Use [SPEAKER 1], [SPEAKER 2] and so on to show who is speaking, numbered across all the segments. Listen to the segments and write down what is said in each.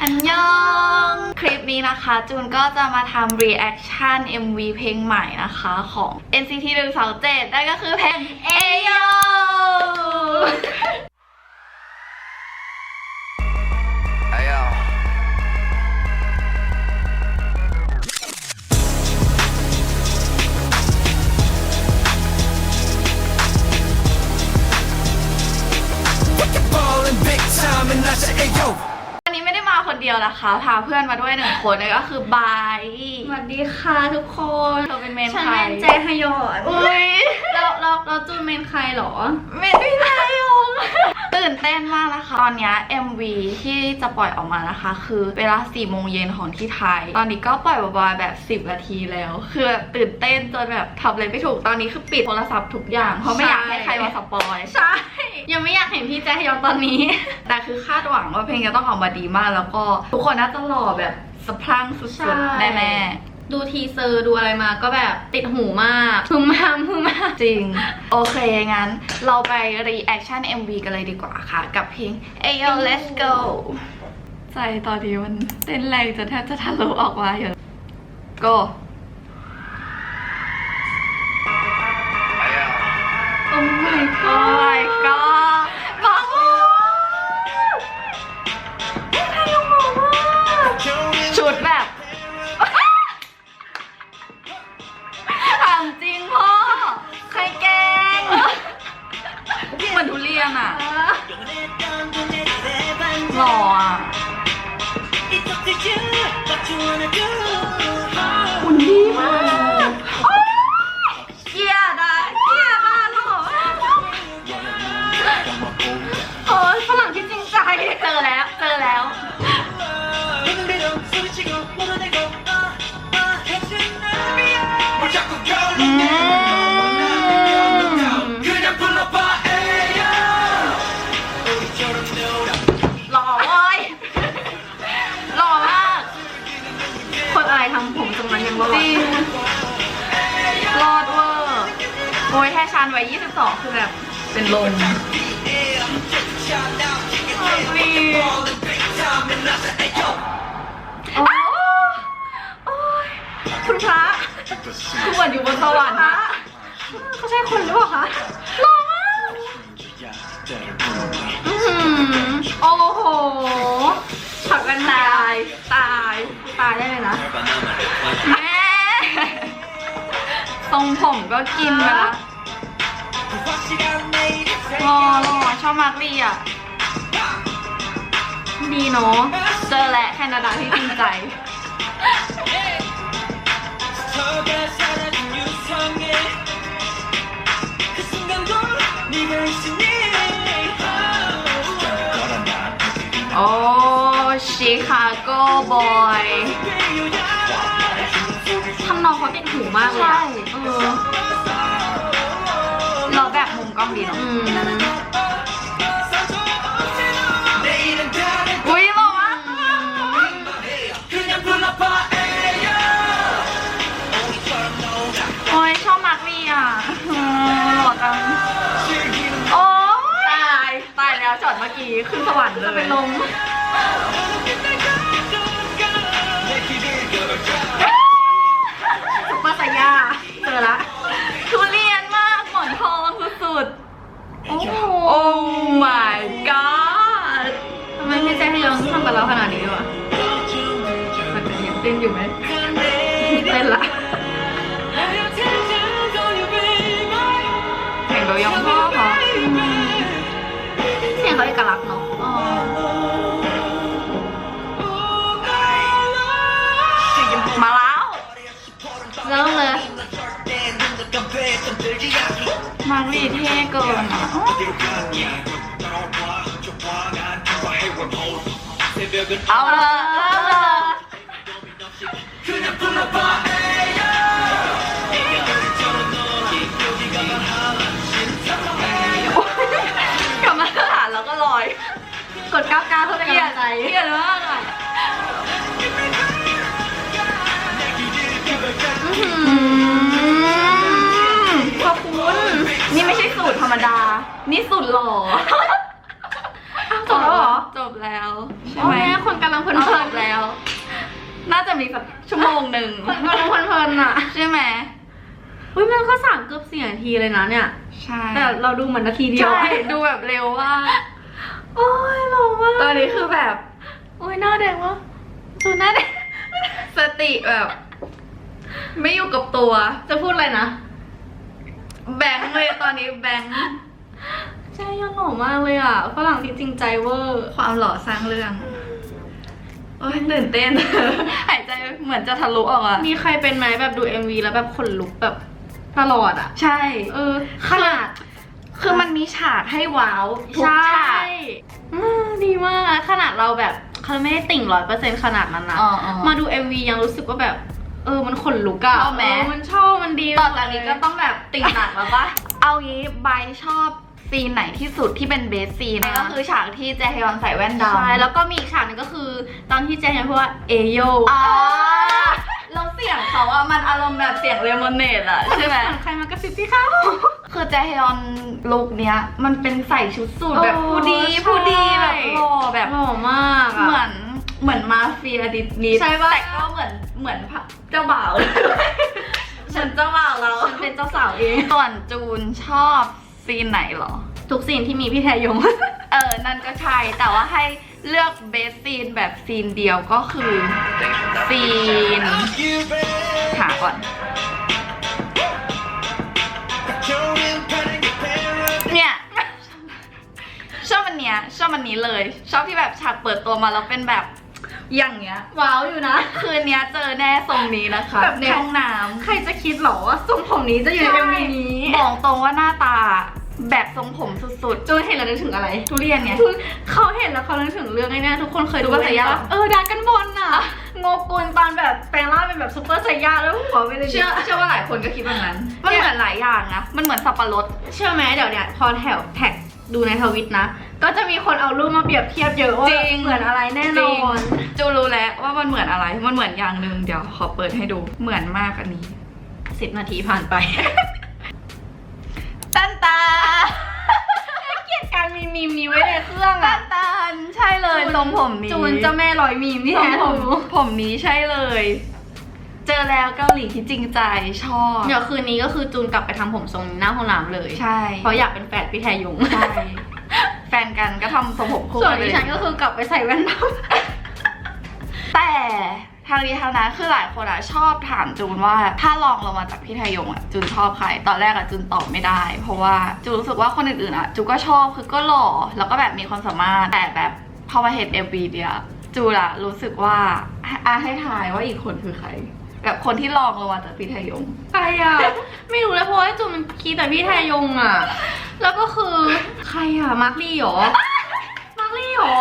[SPEAKER 1] อันยอง คลิปนี้นะคะ จูนก็จะมาทำ reaction MV เพลงใหม่นะคะของ NCT 127นั่นก็คือเพลง Ayo
[SPEAKER 2] Ayo.
[SPEAKER 1] นเดียวนะคะ พาเพื่อนมาด้วยหนึ่งคนนั่นก็คือบาย
[SPEAKER 3] สวัสดีค่ะทุกคน
[SPEAKER 1] เธอเป็นเมน
[SPEAKER 3] ฉัน
[SPEAKER 1] ใคร
[SPEAKER 3] เป็นเจฮยอน
[SPEAKER 1] อุ้ย
[SPEAKER 3] เราเราเราจูนเมนใครเหรอ
[SPEAKER 1] เมนพี่นายง ตื่นเต้นมากนะคะ ตอนเนี้ย MV ที่จะปล่อยออกมานะคะ คือเวลา4โมงเย็นของที่ไทย ตอนนี้ก็ปล่อยประมาณแบบ 10 นาทีแล้ว คือแบบตื่นเต้นจนแบบทำอะไรไม่ถูก ตอนนี้คือปิดโทรศัพท์ทุกอย่าง เพราะไม่อยากให้ใครมาสปอย
[SPEAKER 3] ใช่ ยังไม่อยากเห็นพี่เจฮยอนตอนนี้
[SPEAKER 1] แต่คือคาดหวังว่าเพลงจะต้องออกมาดีมาก แล้วก็ทุกคนน่าจะหล่อแบบสะพรั่งสุ
[SPEAKER 3] ใช่
[SPEAKER 1] ดๆแน่
[SPEAKER 3] ดูทีเซอร์ดูอะไรมาก็แบบติดหูมากพึมพำพึมพ
[SPEAKER 1] ๆจริง โอเคงั้น เราไป reaction MV กันเลยดีกว่าค่ะ กับเพลง Ayo Let's Go ใจตอนนี้มันเต้นแรงจนแทบจะทะลุออกมาอยู่ Go
[SPEAKER 2] Ayo. ำ
[SPEAKER 3] Oh my
[SPEAKER 1] Oh my god เจอแล้วเจอแล้ว หล่อเว้ยหล่อมาก
[SPEAKER 3] คนอะไรทำผมตรงนั้นยังรอด
[SPEAKER 1] จริงรอดเวอร์โอ้ยแค่ชันไว้22 คือแบบ เป็นลมรี โอ้โอ้ยคุณพระคุณเหมือนอยู่บนสวรรค์นะ
[SPEAKER 3] เขาใช่คนหรือเปล่าคะ
[SPEAKER 1] หล่อมาก
[SPEAKER 3] อื้อหือโอ้โหช็อตกัน
[SPEAKER 1] ตา
[SPEAKER 3] ตาย
[SPEAKER 1] ตาย
[SPEAKER 3] ตายได้เลยนะ
[SPEAKER 1] แม่ทรงผมก็กินไปละหล่อหล่อชอบมากรีอะ
[SPEAKER 3] ดีเนาะ
[SPEAKER 1] เจอและแคนาดาที่จริงใจ โอ้ชิคาโกบอย
[SPEAKER 3] ทำนองเขาติดหูมากเลย
[SPEAKER 1] ใช่
[SPEAKER 3] อะเออ
[SPEAKER 1] เราแบบมุมกล้องดีเนาะ
[SPEAKER 3] อืม
[SPEAKER 1] จอดเมื่อกี้ขึ้นสวรรค์เลย
[SPEAKER 3] เป็นลมซุปเปอร์ไซย่าเจอละ
[SPEAKER 1] มารีเท่เกินอะอ๋อเอาละเอาละกลับมาตรฐานแล้วก็ลอย
[SPEAKER 3] กดก้าวก้าวเพื่อเป็น
[SPEAKER 1] เกลีย
[SPEAKER 3] กำลั
[SPEAKER 1] ด
[SPEAKER 3] งใจ
[SPEAKER 1] เกลียดมากอะ
[SPEAKER 3] อื้อหือขอบคุณ
[SPEAKER 1] นี่ไม่ใช่สูตรธรรมดา นี่สูตรหล่อ
[SPEAKER 3] จบแล้วเหรอ
[SPEAKER 1] จบแล้วใช่
[SPEAKER 3] โอ้
[SPEAKER 1] ไหม
[SPEAKER 3] แม่คนกำลังเพลิน
[SPEAKER 1] เอา
[SPEAKER 3] ๆแบบนี้สัก
[SPEAKER 1] ชั่วโมงหนึ่ง
[SPEAKER 3] เพลินๆเพลินๆอะ
[SPEAKER 1] ใช่ไหม
[SPEAKER 3] อุ้ยมันก็สามเกือบสี่นาทีเลยนะเนี่ย
[SPEAKER 1] ใช่
[SPEAKER 3] แต่เราดูเหมือนนาทีเดียว
[SPEAKER 1] ใช่ดูแบบเร็วว่าก
[SPEAKER 3] โอ้ยหล่อมาก
[SPEAKER 1] ตอนนี้คือแบบ
[SPEAKER 3] โอ้ยหน้าแดงวะจูนหน้าแดง
[SPEAKER 1] สติแบบ ไม่อยู่กับตัว
[SPEAKER 3] จะพูดอะไรนะ
[SPEAKER 1] แบงค์เลยตอนนี้แบงค์
[SPEAKER 3] ใช่ยังหล่อมากเลยอะฝรั่งที่จริงใจเวอร์
[SPEAKER 1] ความหล่อสร้างเรื่องโอ้ยตื่นเต้น หายใจเหมือนจะทะลุออกอะ
[SPEAKER 3] มีใครเป็นไหมแบบดู MV แล้วแบบขนลุกแบบตลอดอะ
[SPEAKER 1] ใช่
[SPEAKER 3] เออ ขนาด
[SPEAKER 1] คือมันมีฉากให้ว้าวทุก
[SPEAKER 3] ใช่
[SPEAKER 1] ฉาก
[SPEAKER 3] อืมดีมาก ขนาดเราแบบเขาไม่ได้ติ่งร้อยเปอร์เซ็นต์ขนาดนั้นนะ
[SPEAKER 1] อ๋ออ๋อ
[SPEAKER 3] มาดู MV ยังรู้สึกว่าแบบ เออมันขนลุกอะ
[SPEAKER 1] ชอบไหม
[SPEAKER 3] เมันชอบมันดี
[SPEAKER 1] ต่อจากนี้ก็ต้องแบบติ่งหนักแล้วปะ เอางี้ใบชอบซีนไหนที่สุดที่เป็นเบสซีนก็คือฉากที่แจฮยอนใส่แว่นดำ
[SPEAKER 3] ใช่แล้วก็มีอีกฉากหนึงก็คือ ตอนที่เจนพูดว่าเอโย
[SPEAKER 1] อ่าแล้วเสียงเขาอะมันอารมณ์แบบเสียงเลมอนเนดอะใช่ไหม
[SPEAKER 3] ใครมากระซิบที่เขา
[SPEAKER 1] คือแจฮยอนลุคเนี้ย มันเป็นใส่ชุดสูท
[SPEAKER 3] โอ้
[SPEAKER 1] แบบผู้ดี
[SPEAKER 3] ใช่
[SPEAKER 1] ผู้ดีแบบหล่อแบบ
[SPEAKER 3] หล่อมากอะ
[SPEAKER 1] เหมือน เหมือนมาเฟียดิสนีย์
[SPEAKER 3] ใช่ปะ
[SPEAKER 1] แต่ก็เหมือนเหมือนพระเจ้าบ่าวเหมือนเจ้าบ่าวเรา
[SPEAKER 3] ฉันเป็นเจ้าสาวเอง
[SPEAKER 1] ส่วนจูนชอบซีนไหนเหรอ
[SPEAKER 3] ทุกซีนที่มีพี่แทยง
[SPEAKER 1] เออ นั่นก็ใช่ แต่ว่าให้เลือกเบสซีนแบบซีนเดียวก็คือซีน
[SPEAKER 2] You bet.
[SPEAKER 1] หาก่อน
[SPEAKER 2] You're in panic, your parents.
[SPEAKER 1] เนี่ยชอบอันเนี้ยชอบอันนี้เลย ชอบที่แบบฉากเปิดตัวมาแล้วเป็นแบบ อย่างเงี้ย
[SPEAKER 3] ว้าวอยู่นะ
[SPEAKER 1] คืนเนี้ยเจอแน่ทรงนี้นะคะ
[SPEAKER 3] แบบเนี้
[SPEAKER 1] ใน
[SPEAKER 3] ย
[SPEAKER 1] ห้องน้ำ
[SPEAKER 3] ใครจะคิดหรอว่าทรงผมนี้จะอยู่ใน MV นี้
[SPEAKER 1] บอกตรงว่าหน้าตาแบบทรงผมสุด
[SPEAKER 3] จูนเห็นแล้วนึกถึงอะไร
[SPEAKER 1] ๆทุเรียนไง
[SPEAKER 3] ทุกเขาเห็นแล้วเขานึกถึงเรื่องไอ้เนี่ยทุกคนเคยดู
[SPEAKER 1] ซุปเปอร์ไซย่า
[SPEAKER 3] ปะเออดากันบอลน่ะโงกุลตอนแบบแปลงร่างเป็นแบบซุปเปอร์ไซย่าแล้วหัวไปเลย
[SPEAKER 1] เชื่อเชื่อว่าหลายคนก็คิดแบบนั้นมันเหมือนหลายอย่างนะมันเหมือนสับปะรด
[SPEAKER 3] เชื่อไหมเดี๋ยวเนี่ยพอแถวแท็ก ดูในทวิตนะ ก็จะมีคนเอารูปมาเปรียบเทียบเยอะว่า
[SPEAKER 1] จริง
[SPEAKER 3] เหมือนอะไรแน่
[SPEAKER 1] จ
[SPEAKER 3] น
[SPEAKER 1] ริ
[SPEAKER 3] องน
[SPEAKER 1] จูรู้แล้วว่ามันเหมือนอะไร มันเหมือนอย่างหนึ่งเดี๋ยวขอเปิดให้ดูเหมือนมากอันนี้
[SPEAKER 3] สิบนาทีผ่านไป
[SPEAKER 1] ตันตา
[SPEAKER 3] เกลียดการมีมีมนี้ไว้ในเครื่อง
[SPEAKER 1] ตั
[SPEAKER 3] อะ
[SPEAKER 1] นตันใช่เลยทรงผมนี้
[SPEAKER 3] จูนเจ้าแม่ร้อยมีมที่
[SPEAKER 1] ทรง
[SPEAKER 3] แท้
[SPEAKER 1] ผ
[SPEAKER 3] ถู
[SPEAKER 1] มผมนี้ใช่เลย เจอแล้วเกาหลีที่จริงใจชอบ
[SPEAKER 3] เดี๋ยวคืนนี้ก็คือจูนกลับไปทำผมทรงนี้หน้าห้องน้ำเลย
[SPEAKER 1] ใช่
[SPEAKER 3] เพราะอยากเป็นแฟนพี่แทยง
[SPEAKER 1] ใช่ แฟนกันก็ทำทรงผมคู่
[SPEAKER 3] ส่วน
[SPEAKER 1] กันเล
[SPEAKER 3] ดิ
[SPEAKER 1] ย
[SPEAKER 3] ฉันก็คือกลับไปใส่แว่นด
[SPEAKER 1] แต่ทางนี้ทางนั้นคือหลายคนอะชอบถามจูนว่าถ้าลองลงมาจากพี่ไทยงอะจูนชอบใคร ตอนแรกอะจูนตอบไม่ได้ เพราะว่าจูนรู้สึกว่าคนอื่นๆอะจูนก็ชอบคือก็หล่อแล้วก็แบบมีความสามารถแต่แบบพอมาเห็นเอวีเดียจูนอะรู้สึกว่าอะให้ทายว่าอีกคนคือใคร แบบคนที่ลองลงมาจากพี่ไทยงำ
[SPEAKER 3] ใครอะ ไม่รู้เลยเพราะว่าจูนมันคิดแต่พี่แทยงอะ แล้วก็คือใครอะมาร์คลี่หรอมาร์คลี่หรอ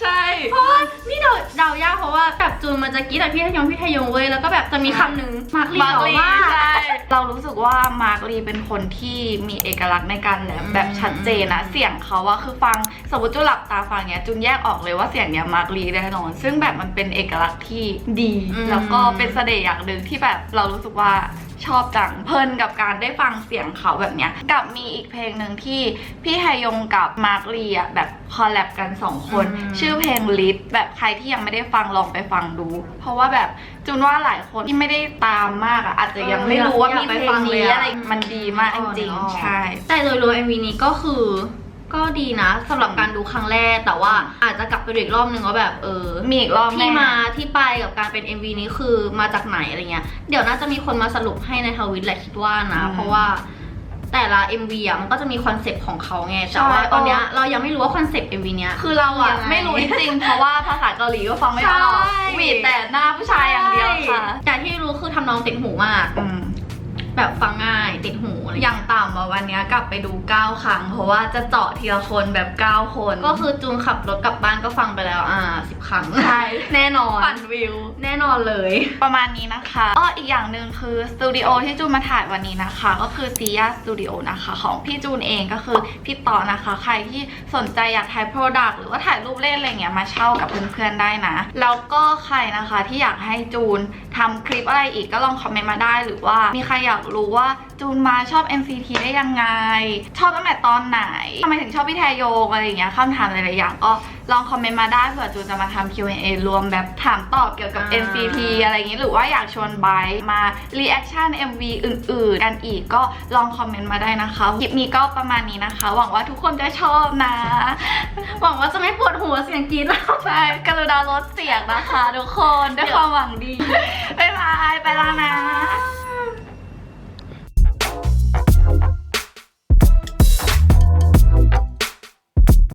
[SPEAKER 1] ใช่
[SPEAKER 3] เพราะว่านี่ เดาเดายากเพราะว่าแบบจูนมันจะกรีดแต่พี่ทยงพี่ทยงเว้ยแล้วก็แบบจะมีคำหนึ่งมาร์คลี่
[SPEAKER 1] มาร์
[SPEAKER 3] หร
[SPEAKER 1] ก
[SPEAKER 3] อ
[SPEAKER 1] ลี
[SPEAKER 3] ว่า
[SPEAKER 1] ใช่เรารู้สึกว่ามาร์กลีเป็นคนที่มีเอกลักษณ์ในการแรปแบบชัดเจนนะเสียงเขาอะคือฟังสมมติจุนหลับตาฟังเนี้ยจุนแยกออกเลยว่าเสียงเนี้ยมาร์กลีแน่นอน ซึ่งแบบมันเป็นเอกลักษณ์ที่ดีแล้วก็เป็นเสน่ห์อย่างหนึ่งที่แบบเรารู้สึกว่าชอบจังเพลินกับการได้ฟังเสียงเขาแบบเนี้ยกับมีอีกเพลงหนึ่งที่พี่ไฮยงกับมาร์กลีอะแบบคอลแลบกันสองคนชื่อเพลงลิฟแบบใครที่ยังไม่ได้ฟังลองไปฟังดู เพราะว่าแบบจูนว่าหลายคนที่ไม่ได้ตามมากอะอาจจะยังไม่รู้ว่ามีเพลงนี้อะไรมันดีมากจริงๆใช่
[SPEAKER 3] แต่โดยรวม MV นี้ก็คือก็ดีนะสำหรับการดูครั้งแรก แต่ว่าอาจจะกลับไปดูอีกรอบนึงว่าแบบเออ
[SPEAKER 1] มีอีกรอบ
[SPEAKER 3] ที่
[SPEAKER 1] แน่
[SPEAKER 3] มาที่ไปกับการเป็น MV นี้คือมาจากไหนอะไรเงี้ยเดี๋ยวน่าจะมีคนมาสรุปให้ในทวิตแหละคิดว่านะ
[SPEAKER 1] อืม
[SPEAKER 3] เพราะว่า แต่ละ MV อะมันก็จะมีคอนเซปต์ของเขาไง
[SPEAKER 1] ใช่
[SPEAKER 3] แต่ว่าตอนเนี้ยเรายังไม่รู้ว่าคอนเซปต์ MV เนี้ย
[SPEAKER 1] คือเราอะ
[SPEAKER 3] ยังไง
[SPEAKER 1] ไม่รู้จริงๆเพราะว่าภาษาเกาหลีก็ฟังไม่ออก
[SPEAKER 3] ใช่
[SPEAKER 1] หวีดแต่หน้าผู้ชายอย่างเดียวค่ะ
[SPEAKER 3] แต่ที่รู้คือทำนองติดหูมาก
[SPEAKER 1] อืม
[SPEAKER 3] แบบฟังง่ายติดหูอะไร
[SPEAKER 1] อ
[SPEAKER 3] เงี้ย
[SPEAKER 1] ย่างต่ำอะวันเนี้ยกลับไปดู 9 ครั้ง เพราะว่าจะเจาะทีละคนแบบ 9 คน
[SPEAKER 3] ก็คือจูนขับรถกลับบ้านก็ฟังไปแล้วอ่าสิบครั้ง
[SPEAKER 1] ใช่
[SPEAKER 3] แน่นอน
[SPEAKER 1] ปั่นวิว
[SPEAKER 3] แน่นอนเลย
[SPEAKER 1] ประมาณนี้นะคะอ้ออีกอย่างหนึ่งคือสตูดิโอที่จูนมาถ่ายวันนี้นะคะ ก็คือซียาสตูดิโอนะคะของพี่จูนเองก็คือพี่ต่อนะคะ ใครที่สนใจอยากถ่ายโปรดักต์หรือว่าถ่ายรูปเล่นอะไรเงี้ยมาเช่ากับเพื่อนๆได้นะ แล้วก็ใครนะคะที่อยากให้จูนทำคลิปอะไรอีกก็ลองคอมเมนต์มาได้ หรือว่ามีใครอยากากรู้ว่าจูนมาชอบ NCT ได้ยังไง ชอบตั้งแต่ตอนไหนทำไมถึงชอบพี่แทโยงอะไรอย่างเงี้ยคำถามหลายๆอย่างก็ลองคอมเมนต์มาได้เผื่อจูนจะมาทำ Q&A รวมแบบถามตอบเกี่ยวกับ
[SPEAKER 3] อ่า
[SPEAKER 1] NCT อะไรอย่างงี้หรือว่าอยากชวนไบร์ทมา reaction MV อื่น ๆ กันอีกก็ลองคอมเมนต์มาได้นะคะคลิปนี้ก็ประมาณนี้นะคะ หวังว่าทุกคนจะชอบนะ
[SPEAKER 3] หวังว่าจะไม่ปวดหัวเสียงกรีดเรา
[SPEAKER 1] ใช่กรุณาลดเสียงนะคะ ทุกคนด้วยความหวังดีบ๊ายบายไปแล้วนะ